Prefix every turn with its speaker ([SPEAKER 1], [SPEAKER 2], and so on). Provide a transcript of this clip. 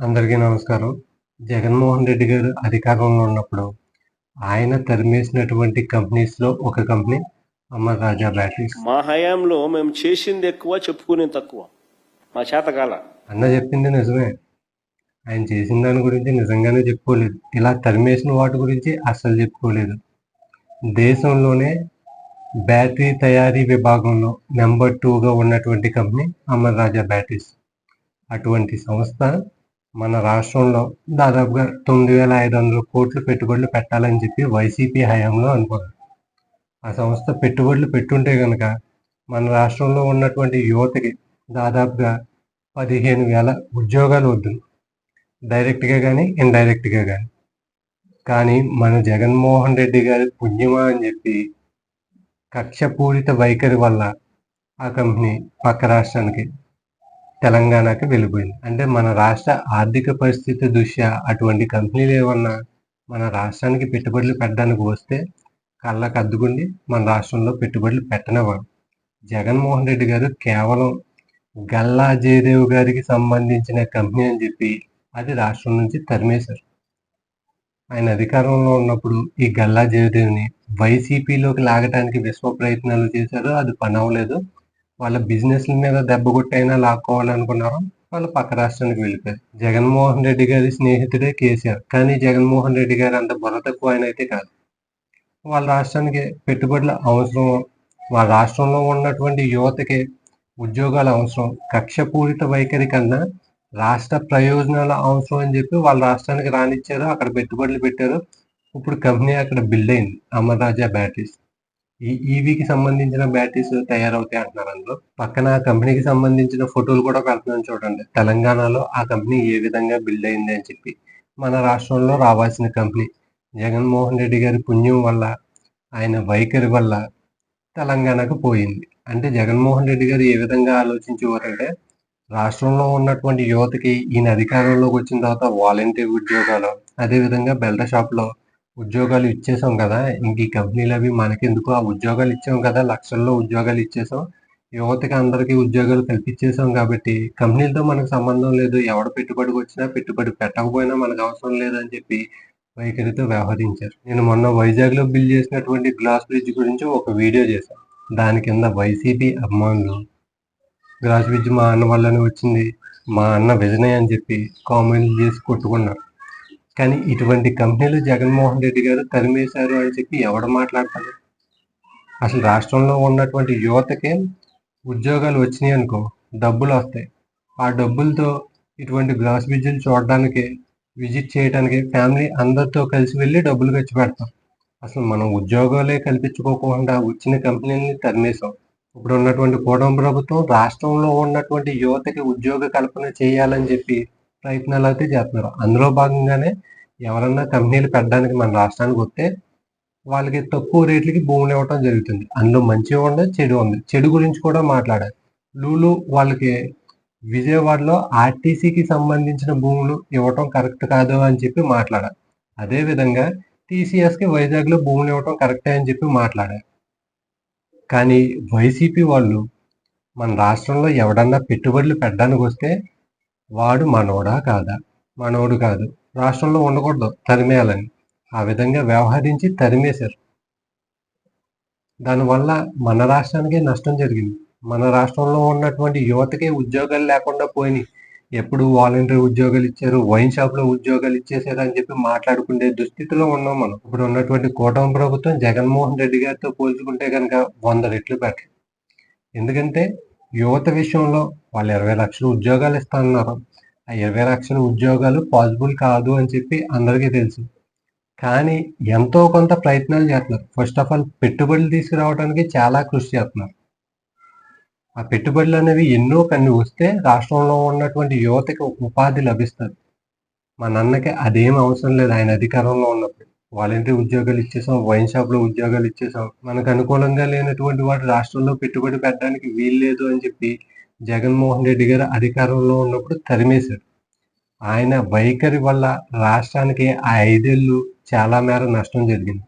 [SPEAKER 1] అందరికీ నమస్కారం. జగన్మోహన్ రెడ్డి గారు అధికారంలో ఉన్నప్పుడు ఆయన తరిమేసినటువంటి కంపెనీస్లో ఒక కంపెనీ అమర్ రాజా బ్యాటరీస్
[SPEAKER 2] మా హయాంలో మేము చేసింది ఎక్కువ చెప్పుకునేది తక్కువ. మా చేతకాల
[SPEAKER 1] అన్న చెప్పింది నిజమే. ఆయన చేసిన దాని గురించి నిజంగానే చెప్పుకోలేదు. ఇలా తరిమేసిన వాటి గురించి అస్సలు చెప్పుకోలేదు. దేశంలోనే బ్యాటరీ తయారీ విభాగంలో నెంబర్ టూగా ఉన్నటువంటి కంపెనీ అమర్ రాజా బ్యాటరీస్ అటువంటి సంస్థ మన రాష్ట్రంలో దాదాపుగా తొమ్మిది వేల ఐదు వందల కోట్లు పెట్టుబడులు పెట్టాలని చెప్పి వైసీపీ హయాంలో అనుకున్నారు ఆ సంస్థ పెట్టుబడులు పెట్టుంటే కనుక మన రాష్ట్రంలో ఉన్నటువంటి యువతకి దాదాపుగా పదిహేను వేల ఉద్యోగాలు వద్దు డైరెక్ట్గా కానీ ఇండైరెక్ట్గా కానీ కానీ మన జగన్మోహన్ రెడ్డి గారి పుణ్యమా అని చెప్పి కక్షపూరిత వైఖరి వల్ల ఆ కంపెనీ పక్క రాష్ట్రానికి తెలంగాణకి వెళ్ళిపోయింది. అంటే మన రాష్ట్ర ఆర్థిక పరిస్థితి దృష్ట్యా అటువంటి కంపెనీలు ఏమన్నా మన రాష్ట్రానికి పెట్టుబడులు పెట్టడానికి వస్తే కళ్ళకు అద్దుకుండి మన రాష్ట్రంలో పెట్టుబడులు పెట్టనివ్వరు. జగన్మోహన్ రెడ్డి గారు కేవలం గల్లా జయదేవ్ గారికి సంబంధించిన కంపెనీ అని చెప్పి అది రాష్ట్రం నుంచి తరిమేశారు. ఆయన అధికారంలో ఉన్నప్పుడు ఈ గల్లా జయదేవ్ని వైసీపీలోకి లాగటానికి విశ్వ ప్రయత్నాలు చేశారు అది పని అవ్వలేదు. వాళ్ళ బిజినెస్ల మీద దెబ్బ కొట్టైనా లాక్కోవాలనుకున్నారు వాళ్ళు పక్క రాష్ట్రానికి వెళ్ళిపోయారు. జగన్మోహన్ రెడ్డి గారి స్నేహితుడే కేసీఆర్. కానీ జగన్మోహన్ రెడ్డి గారు అంత బుర్ర తక్కువ ఆయన అయితే కాదు. వాళ్ళ రాష్ట్రానికి పెట్టుబడుల అవసరం వాళ్ళ రాష్ట్రంలో ఉన్నటువంటి యువతకి ఉద్యోగాల అవసరం కక్షపూరిత వైఖరి కన్నా రాష్ట్ర ప్రయోజనాల అవసరం అని చెప్పి వాళ్ళ రాష్ట్రానికి రానిచ్చారు అక్కడ పెట్టుబడులు పెట్టారు. ఇప్పుడు కంపెనీ అక్కడ బిల్డ్ అయింది. అమర్ రాజా బ్యాటరీస్. ఈ ఈవీకి సంబంధించిన బ్యాటరీస్ తయారవుతాయి అంటున్నారు అందులో. పక్కన ఆ కంపెనీకి సంబంధించిన ఫోటోలు కూడా పెడుతున్నాను చూడండి. తెలంగాణలో ఆ కంపెనీ ఏ విధంగా బిల్డ్ అయింది అని చెప్పి. మన రాష్ట్రంలో రావాల్సిన కంపెనీ జగన్మోహన్ రెడ్డి గారి పుణ్యం వల్ల ఆయన వైఖరి వల్ల తెలంగాణకు పోయింది. అంటే జగన్మోహన్ రెడ్డి గారు ఏ విధంగా ఆలోచించేవారంటే రాష్ట్రంలో ఉన్నటువంటి యువతకి ఈయన అధికారంలోకి వచ్చిన తర్వాత వాలంటీర్ ఉద్యోగాలు అదేవిధంగా బెల్ట షాప్లో ఉద్యోగాలు ఇచ్చేసాం కదా. ఇంక ఈ కంపెనీలు అవి మనకెందుకు? ఆ ఉద్యోగాలు ఇచ్చాం కదా. లక్షల్లో ఉద్యోగాలు ఇచ్చేసాం. యువతకి అందరికీ ఉద్యోగాలు కల్పించేసాం కాబట్టి కంపెనీలతో మనకు సంబంధం లేదు. ఎవడ పెట్టుబడికి వచ్చినా పెట్టుబడి పెట్టకపోయినా మనకు అవసరం లేదని చెప్పి వైఖరితో వ్యవహరించారు. నేను మొన్న వైజాగ్లో బిల్ చేసినటువంటి గ్లాస్ బ్రిడ్జ్ గురించి ఒక వీడియో చేశాను. దాని కింద వైసీపీ అభిమానులు గ్లాస్ బ్రిడ్జ్ మా అన్న వల్లనే వచ్చింది మా అన్న విజనయ్ అని చెప్పి కామెంట్లు చేసి కొట్టుకున్నారు. కానీ ఇటువంటి కంపెనీలు జగన్మోహన్ రెడ్డి గారు తరిమేశారు అని చెప్పి ఎవడు మాట్లాడతారు అసలు రాష్ట్రంలో ఉన్నటువంటి యువతకి ఉద్యోగాలు వచ్చినాయి అనుకో డబ్బులు వస్తాయి. ఆ డబ్బులతో ఇటువంటి గ్లాస్ బ్రిడ్జ్లు చూడడానికి విజిట్ చేయడానికి ఫ్యామిలీ అందరితో కలిసి వెళ్ళి డబ్బులు ఖర్చు పెడతాం. అసలు మనం ఉద్యోగాలే కల్పించుకోకుండా వచ్చిన కంపెనీలని తరిమేశాం. ఇప్పుడు ఉన్నటువంటి కూటమి ప్రభుత్వం రాష్ట్రంలో ఉన్నటువంటి యువతకి ఉద్యోగ కల్పన చేయాలని చెప్పి ప్రయత్నాలు అయితే చేస్తున్నారు. అందులో భాగంగానే ఎవరన్నా కంపెనీలు పెట్టడానికి మన రాష్ట్రానికి వస్తే వాళ్ళకి తక్కువ రేట్లకి భూములు ఇవ్వటం జరుగుతుంది. అందులో మంచి ఉంది చెడు ఉంది. చెడు గురించి కూడా మాట్లాడారు. లూలు వాళ్ళకి విజయవాడలో ఆర్టీసీకి సంబంధించిన భూములు ఇవ్వటం కరెక్ట్ కాదు అని చెప్పి మాట్లాడారు. అదే విధంగా టీసీఎస్కి వైజాగ్లో భూములు ఇవ్వటం కరెక్టే అని చెప్పి మాట్లాడారు. కానీ వైసీపీ వాళ్ళు మన రాష్ట్రంలో ఎవడన్నా పెట్టుబడులు పెట్టడానికి వస్తే వాడు మనోడా కాదా? మనోడు కాదు. రాష్ట్రంలో ఉండకూడదు. తరిమేయాలని. ఆ విధంగా వ్యవహరించి తరిమేశారు. దానివల్ల మన రాష్ట్రానికే నష్టం జరిగింది. మన రాష్ట్రంలో ఉన్నటువంటి యువతకే ఉద్యోగాలు లేకుండా పోయినాయి. ఎప్పుడు వాలంటీర్ ఉద్యోగాలు ఇచ్చారు వైన్ షాప్లో ఉద్యోగాలు ఇచ్చేసారు అని చెప్పి మాట్లాడుకునే దుస్థితిలో ఉన్నాం మనం. ఇప్పుడు ఉన్నటువంటి కూటమి ప్రభుత్వం జగన్మోహన్ రెడ్డి గారితో పోల్చుకుంటే కనుక వంద రెట్లు బెటర్ ఎందుకంటే యువత విషయంలో వాళ్ళు ఇరవై లక్షల ఉద్యోగాలు ఇస్తానన్నారు. ఆ ఇరవై లక్షల ఉద్యోగాలు పాసిబుల్ కాదు అని చెప్పి అందరికీ తెలుసు. కానీ ఎంతో కొంత ప్రయత్నాలు చేస్తున్నారు. ఫస్ట్ ఆఫ్ ఆల్ పెట్టుబడులు తీసుకురావడానికి చాలా కృషి చేస్తున్నారు. ఆ పెట్టుబడులు అనేవి ఎన్నో కన్ని వస్తే రాష్ట్రంలో ఉన్నటువంటి యువతకి ఉపాధి లభిస్తుంది. మా నాన్నకి అదేం అవసరం లేదు. ఆయన అధికారంలో ఉన్నప్పుడు. వాలంటీ ఉద్యోగాలు ఇచ్చేసాం వైన్ షాప్లో ఉద్యోగాలు ఇచ్చేసాం. మనకు అనుకూలంగా లేనటువంటి వాటి రాష్ట్రంలో పెట్టుబడి పెట్టడానికి వీల్లేదు అని చెప్పి జగన్మోహన్ రెడ్డి గారు అధికారంలో ఉన్నప్పుడు తరిమేశారు. ఆయన వైఖరి వల్ల రాష్ట్రానికి ఆ ఐదేళ్ళు చాలా మేర నష్టం జరిగింది.